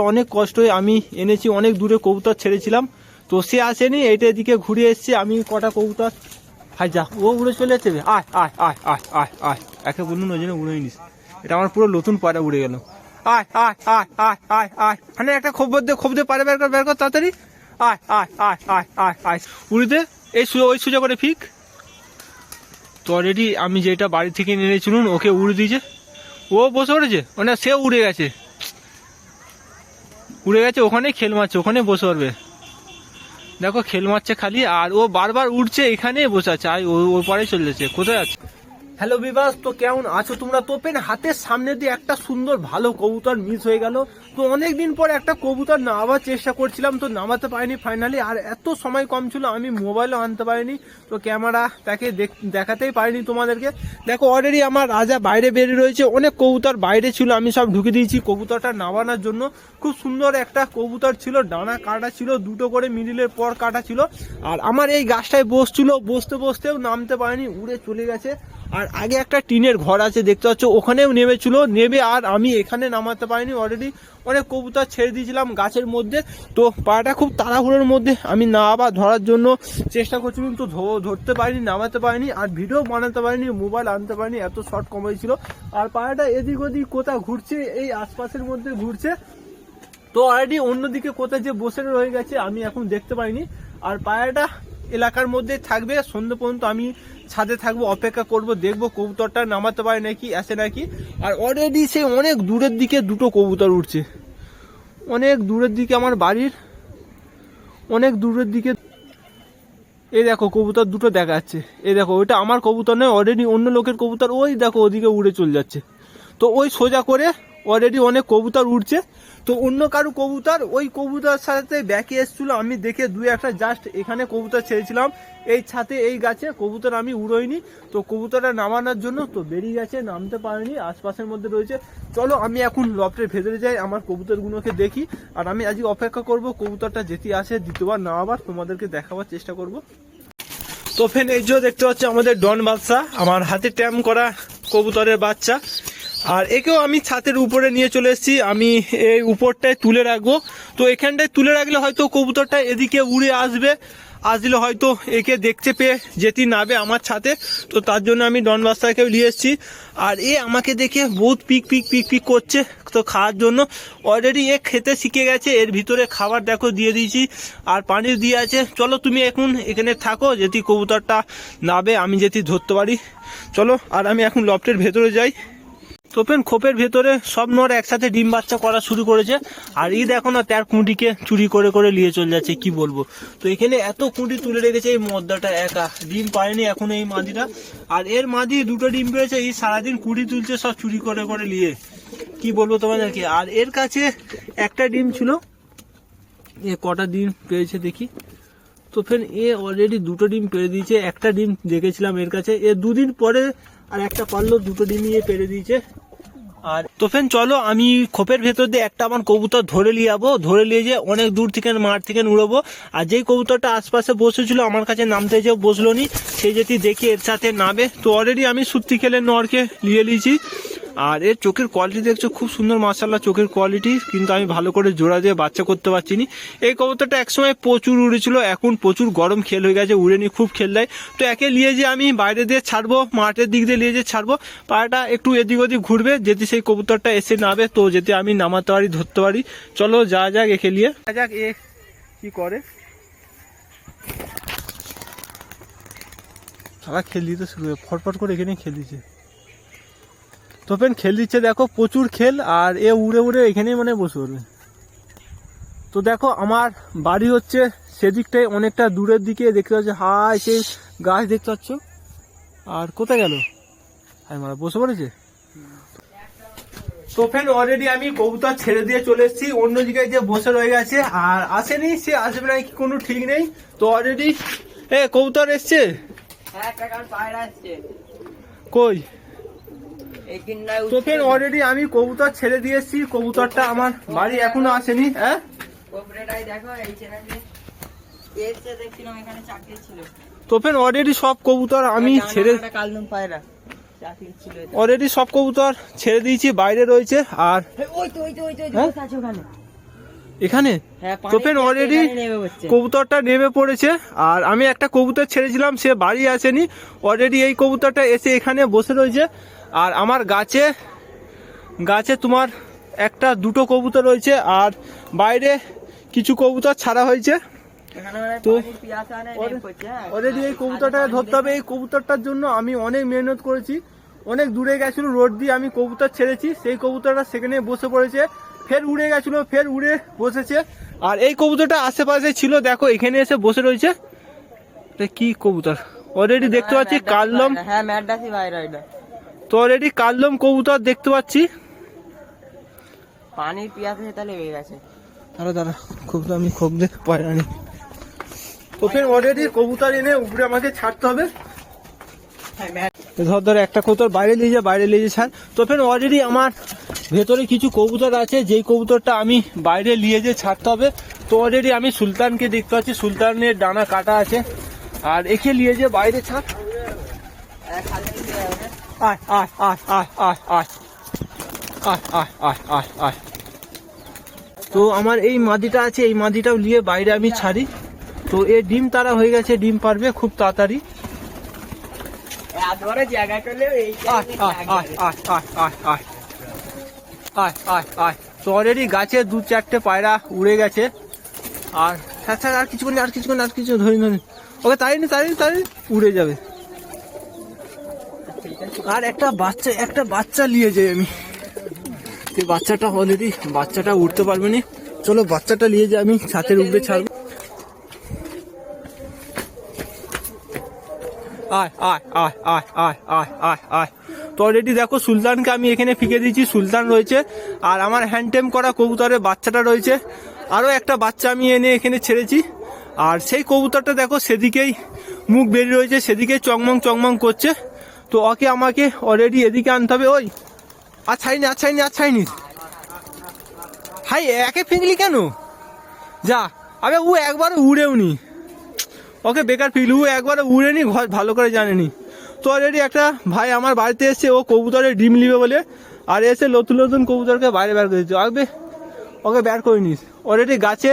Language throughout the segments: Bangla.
অনেক কষ্টই আমি এনেছি অনেক দূরে কবুতর ছেড়েছিলাম তো সে আসেনি এইটা এদিকে ঘুরে এসছে আমি কটা কবুতর হাই যা ও উড়ে চলে যাচ্ছে। আয় আয় আয় আয় আয় আয় একে বলুন ওই জন্য উড়ে নিস এটা আমার পুরো নতুন পায়রা উড়ে গেল আয় আয় আয় আয় আয় আয় মানে একটা খবর দে খবর দে পারে বের কর বের কর তাড়াতাড়ি আয় আয় আয় আয় আয় আয় উড়ে দে এই সুযোগ ওই সুযোগ করে ফিক তো অলরেডি আমি যেটা বাড়ি থেকে এনেছিলুন ওকে উড়ে দিয়েছে ও বসে পড়েছে মানে সে উড়ে গেছে উড়ে গেছে, ওখানে খেল মারছে, ওখানে বসে পড়বে। দেখো, খেল মারছে খালি, আর ও বারবার উঠছে এখানে বসে আছে, আর ওর পরে চলে যাচ্ছে, কোথায় আছে? হ্যালো বিবাস তো কেমন আছো তোমরা? তোপেন হাতের সামনে দিয়ে একটা সুন্দর, ভালো কবুতর মিস হয়ে গেল। তো অনেক দিন পর একটা কবুতর নামাবার চেষ্টা করছিলাম, তো নামাতে পারিনি ফাইনালি আর এত সময় কম ছিল, আমি মোবাইলও আনতে পারিনি, তো ক্যামেরা তাকে দেখ- দেখাতেই পারিনি তোমাদেরকে। দেখো অলরেডি আমার রাজা বাইরে বেরিয়ে রয়েছে, অনেক কবুতর বাইরে ছিল, আমি সব ঢুকে দিয়েছি কবুতরটা নামানোর জন্য। খুব সুন্দর একটা কবুতর ছিল, ডানা কাটা ছিল, দুটো করে মিডিলের পর কাটা ছিল, আর আমার এই গাছটায় বসছিল, বসতে, বসতেও নামতে পারিনি, উড়ে চলে গেছে। আর আগে একটা টিনের ঘর আছে, দেখতে পাচ্ছ? ওখানেও নেমেছিল, নেমে আর আমি এখানে নামাতে পারিনি অলরেডি অনেক কবুতর ছেড়ে দিয়েছিলাম গাছের মধ্যে। তো পাটা খুব তাড়াহুড়োর মধ্যে, আমি না আবার ধরার জন্য চেষ্টা করছিলাম, তো ধরতে পারিনি, নামাতে পারিনি, আর ভিডিও বানাতে পারিনি মোবাইল আনতে পারিনি, এত শর্ট কমাই ছিল। আর পায়াটা এদিক ওদিক কোথাও ঘুরছে, এই আশপাশের মধ্যে ঘুরছে। তো অলরেডি অন্যদিকে কোথায় যে বসে রয়ে গেছে, আমি এখন দেখতে পাইনি। আর পায়রাটা এলাকার মধ্যে থাকবে, সন্ধ্যে পর্যন্ত আমি ছাদে থাকব, অপেক্ষা করব, দেখব কবুতরটা নামাতে পারে নাকি আসে নাকি। আর অলরেডি সে অনেক দূরের দিকে দুটো কবুতর উঠছে। অনেক দূরের দিকে আমার বাড়ির, অনেক দূরের দিকে। এই দেখো, কবুতর দুটো দেখা যাচ্ছে এই দেখো, ওইটা আমার কবুতর নয় অলরেডি অন্য লোকের কবুতর, ওই দেখো ওদিকে উড়ে চলে যাচ্ছে। তো ওই সোজা করে অলরেডি অনেক কবুতর উঠছে তো অন্য কারও কবুতর, ওই কবুতর সাথে ব্যাকে এসছিল, আমি দেখে দুই একটা জাস্ট এখানে কবুতর ছেড়েছিলাম। এই ছাতে, এই গাছে কবুতর আমি উড়োইনি। তো কবুতরটা নামানোর জন্য তো বেরিয়ে গেছে, নামতে পারেনি, আশপাশের মধ্যে রয়েছে। চলো আমি এখন লফটের ভেতরে যাই, আমার কবুতরগুলোকে দেখি। আর আমি আজকে অপেক্ষা করব, কবুতরটা যেতে আসে, দ্বিতীয়বার না আবার তোমাদেরকে দেখাবার চেষ্টা করব। তো ফেন এই যে দেখতে পাচ্ছি, আমাদের ডন বাচ্চা আমার হাতে ট্যাম করা কবুতরের বাচ্চা। আর একেও আমি ছাতের উপরে নিয়ে চলে এসেছি। আমি এই উপরটায় তুলে রাখব। তো এখানটায় তুলে রাখলে হয়তো কবুতরটা এদিকে উড়ে আসবে। আসলে হয়তো একে দেখতে পেয়ে যেতি নাবে আমার ছাতে। তো তার জন্য আমি ডন বাচ্চাকেও নিয়ে এসেছি। আর এ আমাকে দেখে বহুত পিক পিক পিক পিক করছে তো খাওয়ার জন্য। অলরেডি এ খেতে শিখে গেছে। এর ভিতরে খাবার দেখো দিয়ে দিয়েছি। আর পানি দিয়ে আছে। চলো তুমি এখন এখানে থাকো যেটি কবুতরটা নাবে, আমি যেটি ধরতে পারি। চলো, আর আমি এখন লফটের ভেতরে যাই। তোপেন খোপের ভেতরে সব নর একসাথে ডিম বাচ্চা করা শুরু করেছে। আর ই দেখো না তার কুঁটিকে চুরি করে করে নিয়ে চলে যাচ্ছে, কি বলব? তো এখানে এত কুঁটি তুলে রেখেছে এই মদ্দাটা একা। ডিম পায়নি এখন এই মাদিটা। আর এর মাদি দুটো ডিম পেয়েছে, এই সারাদিন কুঁটি তুলছে, সব চুরি করে করে নিয়ে। কি বলব তোমাদেরকে? আর এর কাছে একটা ডিম ছিল। এ কটা ডিম পেয়েছে দেখি। তো ফের এ অলরেডি দুটো ডিম পেরে দিয়েছে, একটা ডিম দেখেছিলাম এর কাছে। এ দুদিন পরে আর একটা পারল দুটো ডিমিয়ে পেরে দিয়েছে। আর তো ফ্রেন চলো আমি খোপের ভেতর দিয়ে একটা আমার কবুতর ধরে নিয়ে যাব। ধরে নিয়ে যে অনেক দূর থেকে মাঠ থেকে উড়বো। আর যেই কবুতরটা আশপাশে বসেছিল, আমার কাছে নামতে যে বসল নি সেই যেটি দেখি এর সাথে নামে, তো অলরেডি আমি সুত্তি খেলে নরকে নিয়ে নিয়েছি। আর এর চোখের কোয়ালিটি দেখছ খুব সুন্দর মাসাল্লাহ চোখের কোয়ালিটি কিন্তু আমি ভালো করে জোড়া দিয়ে বাচ্চা করতে পারছি নি এই কবুতরটা একসময় প্রচুর উড়েছিল এখন প্রচুর গরম খেল হয়ে গেছে উড়ে নি খুব খেল দেয়। তো একে নিয়ে যে আমি বাইরে দিয়ে ছাড়বো মাঠের দিক দিয়ে নিয়ে যে ছাড়বো। পাড়াটা একটু এদিক ওদিক ঘুরবে যেতে সেই কবুতরটা এসে নাবে তো যেতে আমি নামাতে পারি ধরতে পারি। চলো যা যাক একে নিয়ে। যা যাক এ কি করে? সারা খেল দিতে শুরু হয়ে ফটফট করে এখানে খেল দিচ্ছে তোপেন খেল দিচ্ছে দেখো প্রচুর খেল আর এ উড়ে উড়ে এখানেই মানে বসে পড়বে। তো দেখো আমার বাড়ি হচ্ছে সেদিকটায় অনেকটা দূরের দিকে দেখতে পাচ্ছি হাই সেই গাছ দেখতে পাচ্ছ। আর কোথায় গেল? হাই মারা বসে পড়েছে? তো ফ্রেন্ড অলরেডি আমি কবুতর ছেড়ে দিয়ে চলে এসেছি অন্য জায়গায় যে বসে রয়ে গেছে আর আসেনি সে আসবে নাকি কোনো ঠিক নেই। তো অলরেডি এ কবুতর এসছে? হ্যাঁ কই? দিনটায় অলরেডি আমি কবুতর ছেড়ে দিয়ে এসেছি কবুতরটা আমার বাড়ি এখনও আসেনি হ্যাঁ? কোপরেটাই দেখো এই দেখছিলাম এখানে চাকরি ছিল। তো অলরেডি সব কবুতর আমি ছেড়ে অলরেডি সব কবুতর ছেড়ে দিয়েছি বাইরে রয়েছে আর এখানে? হ্যাঁ তো ফের অলরেডি কবুতরটা নেমে পড়েছে আর আমি একটা কবুতর ছেড়েছিলাম সে বাড়ি আসেনি। অলরেডি এই কবুতরটা এসে এখানে বসে রয়েছে আর আমার গাছে গাছে তোমার একটা দুটো কবুতর রয়েছে আর বাইরে কিছু কবুতর ছাড়া হয়েছে। তো অলরেডি এই কবুতরটাকে ধরতে হবে। এই কবুতরটার জন্য আমি অনেক মেহনত করেছি। অনেক দূরে গেছিল রোড দিয়ে আমি কবুতর ছেড়েছি। সেই কবুতরটা সেখানে বসে পড়েছে। ফের উড়ে গেছিল ফের উড়ে বসেছে। আর এই কবুতরটা আশেপাশে ছিল দেখো এখানে এসে বসে রয়েছে। কি কবুতর? অলরেডি দেখতে পাচ্ছি কাললম। হ্যাঁ ম্যাডাসি বাইরে এটা। তো অলরেডি কাললম কবুতর দেখতে পাচ্ছি। পানির পিয়াসে সেটা লেগে গেছে। দাঁড়া দাঁড়া খুব আমি খুব দে পয়রানি তো ফের অলরেডি কবুতর এনে উপরে আমাকে ছাড়তে হবে। ধর ধর একটা কবুতর বাইরে নিয়ে যা বাইরে নিয়ে যা ছাড়। তো ফের অলরেডি আমার ভেতরে কিছু কবুতর আছে যেই কবুতরটা আমি বাইরে নিয়ে যে ছাড়তে হবে। তো অলরেডি আমি সুলতানকে দেখতে পাচ্ছি সুলতানের ডানা কাটা আছে। আর একে নিয়ে যে বাইরে ছাড়। আয় আয় আয় আয় আয় আয় আয় আয় আয় আয় আয় তো আমার এই মাদিটা আছে এই মাদিটাও নিয়ে বাইরে আমি ছাড়ি। তো এ ডিম তারা হয়ে গেছে ডিম পারবে খুব তাড়াতাড়ি। তো অলরেডি গাছে দু চারটে পায়রা উড়ে গেছে। আর থাক থাক আর কিছুক্ষণ আর কিছুক্ষণ আর কিছু ধরি ধরি ওকে তাই নি তাই তাই উড়ে যাবে। আর একটা বাচ্চা একটা বাচ্চা নিয়ে যাই আমি। এই বাচ্চাটা অলরেডি বাচ্চাটা উঠতে পারবে না। চলো বাচ্চাটা নিয়ে যাই আমি, ছাতের উপরে ছাড়বো। আয় আয় আয় আয় আয় আয় আয় আয়। তো অলরেডি দেখো সুলতানকে আমি এখানে ফিকে দিয়েছি, সুলতান রয়েছে। আর আমার হ্যান্ডটেম করা কবুতরের বাচ্চাটা রয়েছে। আরও একটা বাচ্চা আমি এনে এখানে ছেড়েছি। আর সেই কবুতরটা দেখো সেদিকেই মুখ বেরিয়ে রয়েছে সেদিকেই চংমং চংমং করছে। তো ওকে আমাকে অলরেডি এদিকে আনতে হবে, ওই। আর ছাইনি আর ছাইনি আর ছাইনি হাই, একে ফিংলি কেন? যা, আবে ও একবার উড়েও নি। ওকে বেকার ফিল ও একবার উড়েনি ঘর ভালো করে জানেনি তো অলরেডি একটা ভাই আমার বাড়িতে এসে ও কবুতরের ডিম নিবে বলে, আর এসে নতুন নতুন কবুতরকে বাইরে বের করে দিচ্ছে আগবে ওকে বের করে নিস। অলরেডি গাছে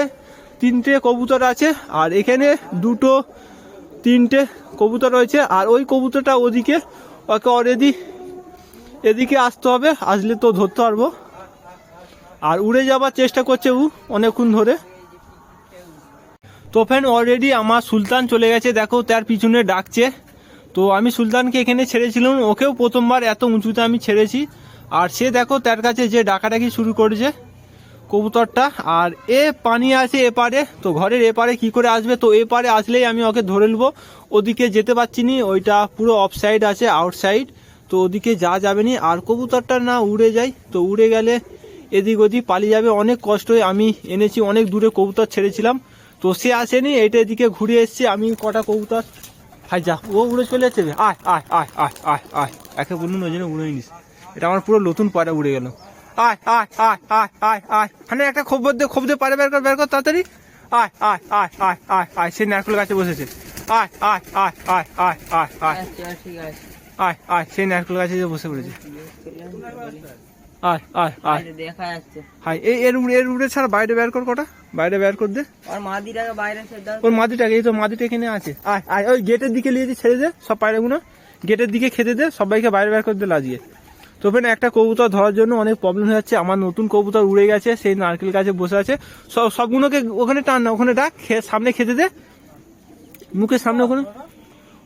তিনটে কবুতর আছে, আর এখানে দুটো, তিনটে কবুতর রয়েছে, আর ওই কবুতরটা ওদিকে ওকে অলরেডি এদিকে আসতে হবে, আসলে তো ধরতে পারব। আর উড়ে যাবার চেষ্টা করছে ও অনেকক্ষণ ধরে। তো ফ্যান অলরেডি আমার সুলতান চলে গেছে, দেখো তার পিছনে ডাকছে। তো আমি সুলতানকে এখানে ছেড়েছিলাম, ওকেও প্রথমবার এত উঁচুতে আমি ছেড়েছি। আর সে দেখো তার কাছে যে ডাকাডাকি শুরু করেছে কবুতরটা। আর এ পানি আছে এপারে, তো ঘরের এপারে কি করে আসবে? তো এপারে আসলেই আমি ওকে ধরে নেব। ওদিকে যেতে পারছি নি ওইটা পুরো অফ সাইড আছে আউটসাইড তো ওদিকে যা যাবে নি আর কবুতরটা না উড়ে যায় তো উড়ে গেলে এদিক ওদিক পালিয়ে যাবে অনেক কষ্ট হয়ে আমি এনেছি অনেক দূরে কবুতর ছেড়েছিলাম তো সে আসেনি এটা এদিকে ঘুরে এসছে আমি কটা কবুতর হাই যা ও উড়ে চলে যাচ্ছে। আয় আয় আয় আয় আয় আয় একে বলুন ওই জন্য উড়ে নিস এটা আমার পুরো নতুন পায়রা উড়ে গেল আয় আয় আয় আয় আয় আয় মানে একটা খবর দে খবর দে পায়রা বের কর বের কর তাড়াতাড়ি আয় আয় আয় আয় আয় আয় সে নারকেল গাছে বসেছে আয় আয় আয় আয় আয় আয় আয়। আয় আয় সেই নারকেল গাছে যে বসে পড়েছে। আয় আয় আয়। দেখা যাচ্ছে। হাই এই এর উড়ে এর উড়ে ছাড়া বাইরে বের কর কটা? বাইরে বের কর দে। আর মাদিটাকে বাইরে দাও। ওর মাদিটাকে এই তো মাদিটা এখানে আছে। আয় আয় ওই গেটের দিকে নিয়ে যে ছেড়ে দে সব পায়রাগুলো গেটের দিকে খেতে দে সবাইকে বাইরে বের করে দে লাগিয়ে। তো একটা কবুতর ধরার জন্য অনেক প্রবলেম হয়ে যাচ্ছে। আমার নতুন কবুতর উড়ে গেছে সেই নারকেল গাছে বসে আছে। সব সবগুলোকে ওখানে টান না ওখানে ডাক সামনে খেতে দে। মুখের সামনে ওখানে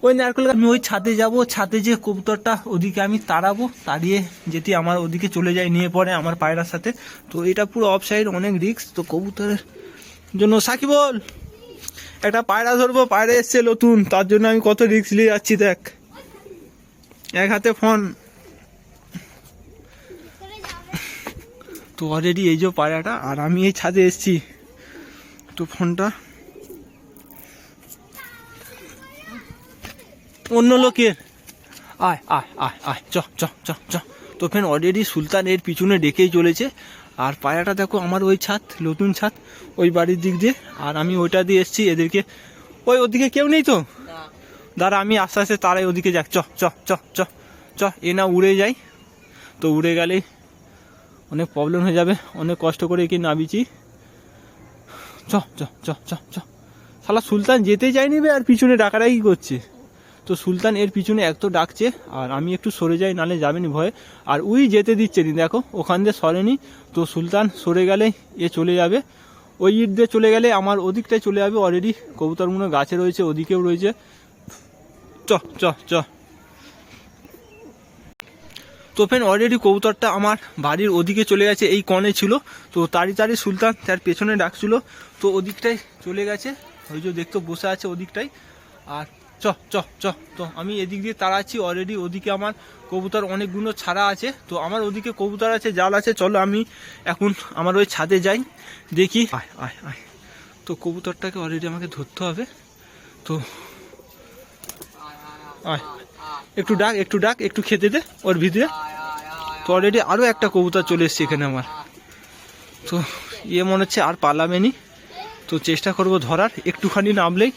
ওই নারকেল আমি ওই ছাদে যাব, ছাদে যে কবুতরটা ওদিকে আমি তাড়াবো, তাড়িয়ে যেতে আমার ওদিকে চলে যায়, নিয়ে পড়ে আমার পায়রার সাথে। তো এটা পুরো অফ সাইড অনেক রিস্ক তো কবুতরের জন্য সাকিবল একটা পায়রা ধরবো, পায়রা এসছে নতুন, তার জন্য আমি কত রিস্ক নিয়ে যাচ্ছি, দেখ। এক হাতে ফোন তো অলরেডি এই যে পায়রাটা, আর আমি এই ছাদে এসছি। তো ফোনটা অন্য লোকের। আয় আয় আয় আয় চ চ চ চ। তো ফেন অলরেডি সুলতান এর পিছনে ডেকেই চলেছে। আর পায়রাটা দেখো আমার ওই ছাদ নতুন ছাদ ওই বাড়ির দিক দিয়ে। আর আমি ওইটা দিয়ে এসছি এদেরকে। ওই ওদিকে কেউ নেই তো? দাঁড়া আমি আস্তে আস্তে তারাই ওদিকে যাক। চ চ চ চ চ এ না উড়ে যাই। তো উড়ে গেলেই অনেক প্রবলেম হয়ে যাবে। অনেক কষ্ট করে একে নাবিছি চ চ চ চ চ। শালা সুলতান যেতে যায়নি বে আর পিছনে ডাকাডাকি করছে। তো সুলতান এর পিছনে এত ডাকছে, আর আমি একটু সরে যাই, নালে যাবেনি ভয়ে। আর উই যেতে দিচ্ছে নি, দেখো, ওখান দিয়ে সরেনি। তো সুলতান সরে গেলে এ চলে যাবে। ওই ইট দিয়ে চলে গেলে আমার ওদিকটায় চলে যাবে অলরেডি কবুতরগুলো গাছে রয়েছে, ওদিকেও রয়েছে। চ চ চ। তো ফ্রেন্ড অলরেডি কবুতরটা আমার বাড়ির ওদিকে চলে গেছে, এই কনে ছিল। তো তাড়ি তাড়ি সুলতান তার পেছনে ডাকছিল। তো ওদিকটাই চলে গেছে, ওই যে দেখতো বসে আছে ওদিকটাই আর চ চ চ তো আমি এদিক দিয়ে তাড়াচ্ছি অলরেডি ওদিকে আমার কবুতর অনেকগুলো ছাড়া আছে। তো আমার ওদিকে কবুতর আছে জাল আছে চলো আমি এখন আমার ওই ছাদে যাই দেখি। আয় আয় আয়। তো কবুতরটাকে অলরেডি আমাকে ধরতে হবে। তো আয় একটু ডাক একটু ডাক একটু খেতে দে ওর ভিতরে। তো অলরেডি আরও একটা কবুতর চলে এসছে এখানে আমার। তো ইয়ে মনে হচ্ছে আর পালাবে নি। তো চেষ্টা করব ধরার, একটুখানি নামলেই।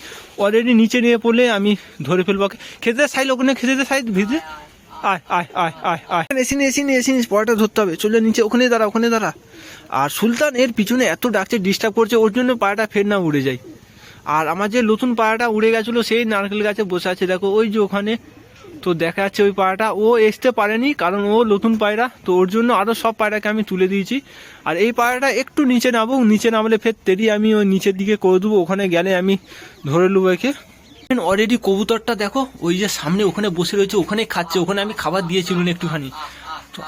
অলরেডি নিচে নিয়ে পড়লে আমি ধরে ফেলব। খেতে দে সাইড ওখানে, খেতে সাইড ভিতরে আয় আয় আয় আয় আয়। এসিনি এসিনি এসিনি পরটা ধরতে হবে। চলে নিচে ওখানে দাঁড়া ওখানে দাঁড়া। আর সুলতান এর পিছনে এত ডাকছে ডিস্টার্ব করছে, ওর জন্য পায়াটা ফের না উড়ে যায়। আর আমার যে নতুন পায়াটা উড়ে গেছিল, সেই নারকেল গাছে বসে আছে। দেখো, ওই যে ওখানে তো দেখা যাচ্ছে ওই পায়রাটা, ও আসতে পারেনি, কারণ ও নতুন পায়রা, তো ওর জন্য আরও সব পায়রাকে আমি তুলে দিয়েছি। আর এই পায়রাটা একটু নিচে নামবো নিচে নামলে ফের তেরি আমি ওই নিচের দিকে করে দেবো, ওখানে গেলে আমি ধরে নেব একে। অলরেডি কবুতরটা দেখো, ওই যে সামনে ওখানে বসে রয়েছে ওখানে খাচ্ছে, ওখানে আমি খাবার দিয়েছিলাম একটুখানি। তো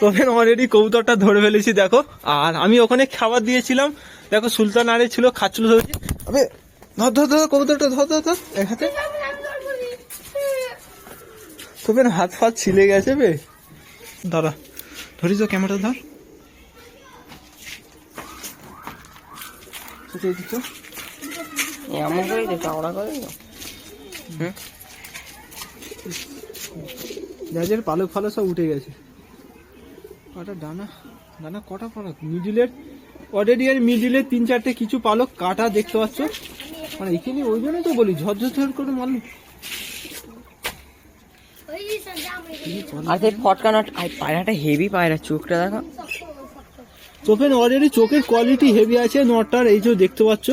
তখন অলরেডি কবুতরটা ধরে ফেলেছি দেখো। আর আমি ওখানে খাবার দিয়েছিলাম। দেখো সুলতান আরে ছিল খাচ্ছিল ধরেছি। আবে ধর ধর ধর কবুতরটা ধর ধর ধর এক হাতে। তোকে হাত ফাত ছিলে গেছে বে। দাঁড়া ধরি তো ক্যামেরা ধর। এমন করে চাওড়া করে যাদের পালক ফালক সব উঠে গেছে। কটা ডানা ডানা কটা পালক? মিডিলের অলরেডি এর মিডিলের তিন চারটে কিছু পালক কাটা দেখতে পাচ্ছ। মানে এখানে ওই জন্য তো বলি ঝরঝর ঝর করে মারলো। আর সেই ফটকা নট পায়রাটা হেভি পায়রা চোখটা দেখো। চোখের অলরেডি চোখের কোয়ালিটি হেভি আছে নটটার এই যে দেখতে পাচ্ছ।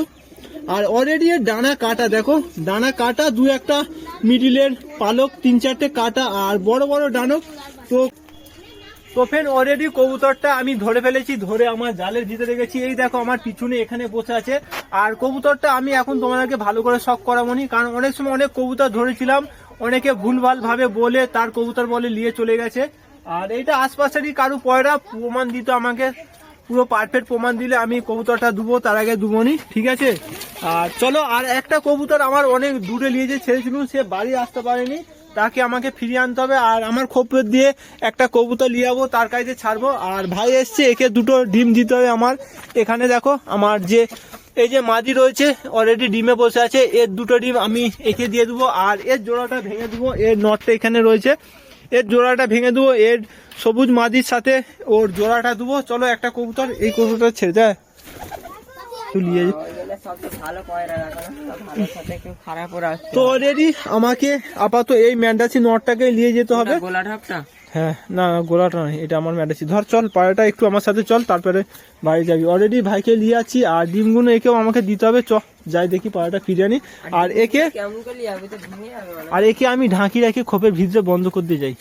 আর অলরেডি এর ডানা কাটা, দেখো, ডানা কাটা, দু একটা মিডিলের পালক, তিন চারটে কাটা, আর বড় বড় ডানক, তো তো ফ্রেন্ড অলরেডি কবুতরটা আমি ধরে ফেলেছি, ধরে আমার জালের ভিতরে গেছি এই দেখো, আমার পিছনে এখানে বসে আছে। আর কবুতরটা আমি এখন তোমাদেরকে ভালো করে শখ করাবো নি কারণ অনেক সময় অনেক কবুতর ধরেছিলাম, অনেকে ভুলভাল ভাবে বলে তার কবুতর বলে নিয়ে চলে গেছে। আর এইটা আশপাশেরই কারু পয়রা, প্রমাণ দিত আমাকে পুরো পারফেক্ট প্রমাণ দিলে আমি কবুতরটা দুবো, তার আগে দুবোনি ঠিক আছে? আর চলো, আর একটা কবুতর আমার অনেক দূরে নিয়ে যে ছেড়েছিলাম সে বাড়ি আসতে পারেনি। তাকে আমাকে ফিরিয়ে আনতে হবে, আর আমার খোপের দিয়ে একটা কবুতর নিয়ে যাব, তার কাছে ছাড়বো। আর ভাই এসছে, একে দুটো ডিম দিতে হবে আমার। এখানে দেখো, আমার যে, এই যে মাদি রয়েছে অলরেডি ডিমে বসে আছে, এর দুটো ডিম আমি একে দিয়ে দেবো, আর এর জোড়াটা ভেঙে দেবো, এর নটটা এখানে রয়েছে। এর জোড়াটা ভেঙে দেবো, এর সবুজ মাদির সাথে ওর জোড়াটা দেবো। চলো একটা কবুতর, এই কবুতর ছেড়ে দেয় তুই নিয়ে যা। ওইগুলো সবচেয়ে ভালো পায়রা দেখো না সব ভালোর সাথে কেউ খারাপ ওরা আসছে তো আমাকে আপাতত এই ম্যান্ডাসি নটটাকে নিয়ে যেতে হবে। গোলা ঢাপটা হ্যাঁ না গোলাটা নয় এটা আমার ম্যান্ডাসি ধর চল পাড়াটা একটু আমার সাথে চল তারপরে বাড়ি যাবি। অলরেডি ভাইকে নিয়ে আছি আর ডিমগুলো একেও আমাকে দিতে হবে। চ যাই দেখি পাড়াটা ফিরে আনি। আর একে। আর একে আমি ঢাকি রেখে খোপের ভিতরে বন্ধ করতে যাই।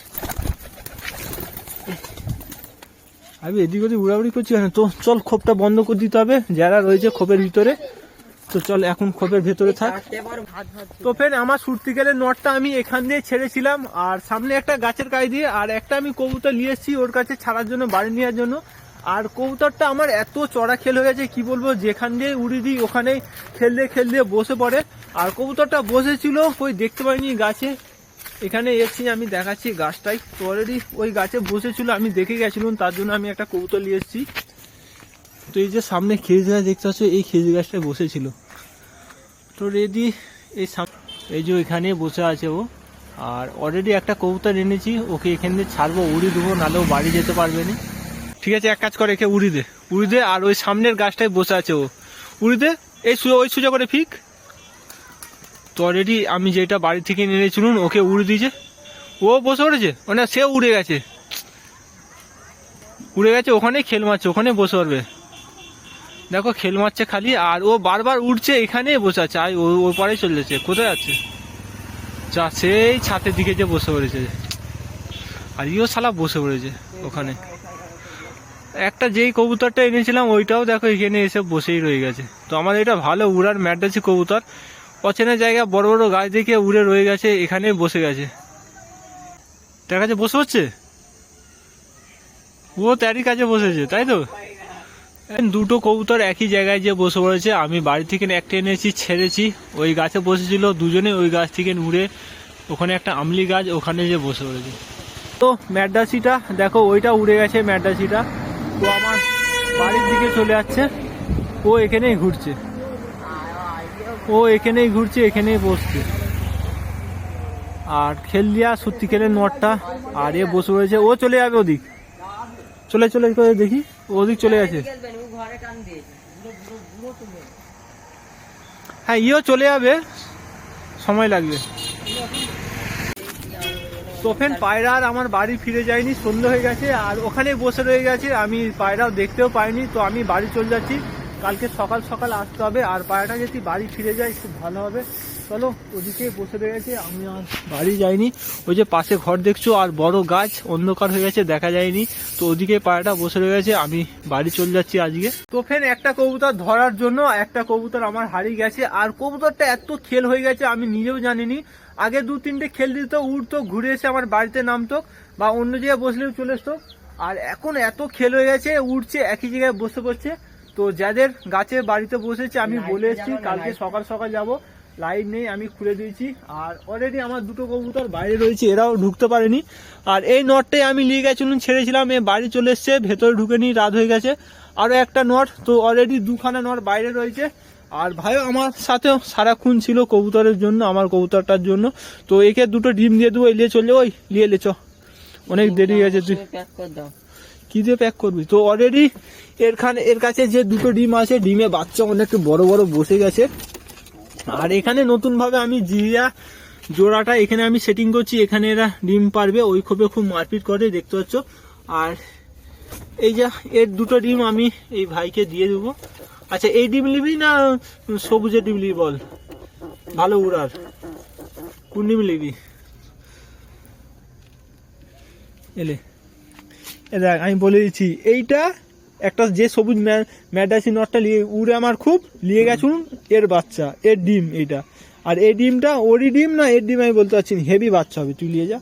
আমি এদিক ওদিক উড়াউড়ি করছি তো চল খোপটা বন্ধ করে দিতে হবে। যারা রয়েছে খোপের ভিতরে। তো চল এখন খোপের ভেতরে থাক। তো ফের আমার সুরতি গেলে নটটা আমি এখান দিয়ে ছেড়েছিলাম, আর সামনে একটা গাছের গায়ে দিয়ে, আর একটা আমি কবুতর নিয়ে এসেছি ওর কাছে ছাড়ার জন্য, বাড়ি নেওয়ার জন্য। আর কবুতরটা আমার এত চড়া খেল হয়ে গেছে, কি বলব, যেখান দিয়ে উড়ি দিই ওখানেই খেলতে খেলতে বসে পড়ে। আর কবুতরটা বসেছিল ওই দেখতে পাইনি গাছে। এখানে এসেছি, আমি দেখাচ্ছি গাছটাই। তো অলরেডি ওই গাছে বসেছিল, আমি দেখে গেছিলাম, তার জন্য আমি একটা কবুতর নিয়ে এসেছি। তো এই যে সামনে খেজুর গাছ দেখতে পাচ্ছ, এই খেজুর গাছটায় বসেছিল। তো রেডি এই এই যে ওইখানে বসে আছে ও। আর অলরেডি একটা কবুতর এনেছি, ওকে এখান দিয়ে ছাড়বো উড়ি দেবো, নাহলে ও বাড়ি যেতে পারবে না। ঠিক আছে, এক কাজ করে, একে উড়ি দে। উড়ি দে, আর ওই সামনের গাছটায় বসে আছে ও। উড়ি দে, এই ওই সুযোগ করে ফিক। তো অলরেডি আমি যেটা বাড়ি থেকে চলুন ওকে উড়ে দিয়েছে। ও বসে পড়েছে মানে সে উড়ে গেছে। উড়ে গেছে ওখানে খেল মারছে ওখানে বসে পড়বে। দেখো খেল মারছে খালি, আর ও বারবার উঠছে এখানে বসে আছে, আর ওর পরে চলে যাচ্ছে, কোথায় আছে? যা, সেই ছাতের দিকে যে বসে পড়েছে। আর ইও শালা বসে পড়েছে ওখানে। একটা যেই কবুতরটা এনেছিলাম, ওইটাও দেখো এখানে এসে বসেই রয়ে গেছে। তো আমার এটা ভালো উড়ার ম্যাডাসি কবুতর। অচেনা জায়গা, বড় বড় গাছ দেখে উড়ে রয়ে গেছে, এখানে বসে গেছে। তার কাছে বসে হচ্ছে? ও তারই কাছে বসেছে, তাই তো? দুটো কবুতর একই জায়গায় যে বসে পড়েছে। আমি বাড়ি থেকে একটা এনেছি, ছেড়েছি। ওই গাছে বসেছিল, দুজনে ওই গাছ থেকে উড়ে ওখানে একটা আমলি গাছ ওখানে যে বসে পড়েছে। তো ম্যাডাসিটা দেখো, ওইটা উড়ে গেছে ম্যাডাসিটা তো আমার বাড়ির দিকে চলে যাচ্ছে। ও এখানেই ঘুরছে। ও এখানেই ঘুরছে, এখানেই বসছে। আর খেল দিয়া সত্যি খেলের নটটা, আর এ বসে রয়েছে ও চলে যাবে ওদিক। চলে চলে করে দেখি। ওদিক চলে গেছে। হ্যাঁ ইও চলে যাবে। সময় লাগবে। তোফেন পায়রা আর আমার বাড়ি ফিরে যায়নি সন্ধ্যে হয়ে গেছে, আর ওখানে বসে রয়ে গেছে। আমি পায়রাও দেখতেও পাইনি, তো আমি বাড়ি চলে যাচ্ছি। কালকে সকাল সকাল আসতে হবে, আর পায়রাটা যদি বাড়ি ফিরে যায়, খুব ভালো হবে। চলো ওদিকে বসে গেছে আমি আর বাড়ি যাইনি। ওই যে পাশে ঘর দেখছ আর বড় গাছ অন্ধকার হয়ে গেছে দেখা যায়নি। তো ওদিকে পায়রাটা বসে রয়ে গেছে আমি বাড়ি চলে যাচ্ছি আজকে। তো ফেন একটা কবুতর ধরার জন্য একটা কবুতর আমার হারিয়ে গেছে আর কবুতরটা এত খেল হয়ে গেছে আমি নিজেও জানিনি। আগে দু তিনটে খেল দিত উঠতো ঘুরে এসে আমার বাড়িতে নামতো বা অন্য জায়গায় বসলেও চলে আসতো আর এখন এত খেল হয়ে গেছে উঠছে একই জায়গায় বসে পড়ছে। তো যাদের গাছে বাড়িতে বসেছে আমি বলে এসেছি কালকে সকাল সকাল যাব। লাইট নেই আমি খুলে দিয়েছি। আর অলরেডি আমার দুটো কবুতর বাইরে রয়েছে এরাও ঢুকতে পারেনি। আর এই নটটাই আমি নিয়ে গেছিলাম ছেড়েছিলাম এ বাড়ি চলে এসছে ভেতরে ঢুকেনি রাত হয়ে গেছে। আরও একটা নট তো অলরেডি দুখানা নট বাইরে রয়েছে। আর ভাইও আমার সাথেও সারাক্ষণ ছিল কবুতরের জন্য আমার কবুতরটার জন্য। তো একে দুটো ডিম দিয়ে দেবো এলিয়ে চলে ওই লিয়ে লে চ অনেক দেরি হয়ে গেছে তুই প্যাক করে দাও। কি দিয়ে প্যাক করবি? তো অলরেডি এরখানে এর কাছে যে দুটো ডিম আছে ডিমে বাচ্চা অনেক বড় বড় বসে গেছে। আর এখানে নতুন ভাবে আমি জিরা জোড়াটা এখানে আমি সেটিং করছি। এখানে এরা ডিম পারবে, ওই খোপে খুব মারপিট করে, দেখতে পাচ্ছ? আর এই যা, এর দুটো ডিম আমি এই ভাইকে দিয়ে দেবো। আচ্ছা এই ডিম নিবি না সবুজের ডিম নিবি বল? ভালো উড়ার। কোন ডিম নিবি? এলে। এ দেখ, আমি বলে দিচ্ছি, এইটা একটা যে সবুজ ম্যাডাসি নটটা নিয়ে উড়ে আমার খুব নিয়ে গেছুন এর বাচ্চা, এর ডিম এইটা। আর এই ডিমটা ওরই ডিম না, এর ডিম আমি বলতে পারছি হেভি বাচ্চা হবে, তুই নিয়ে যা।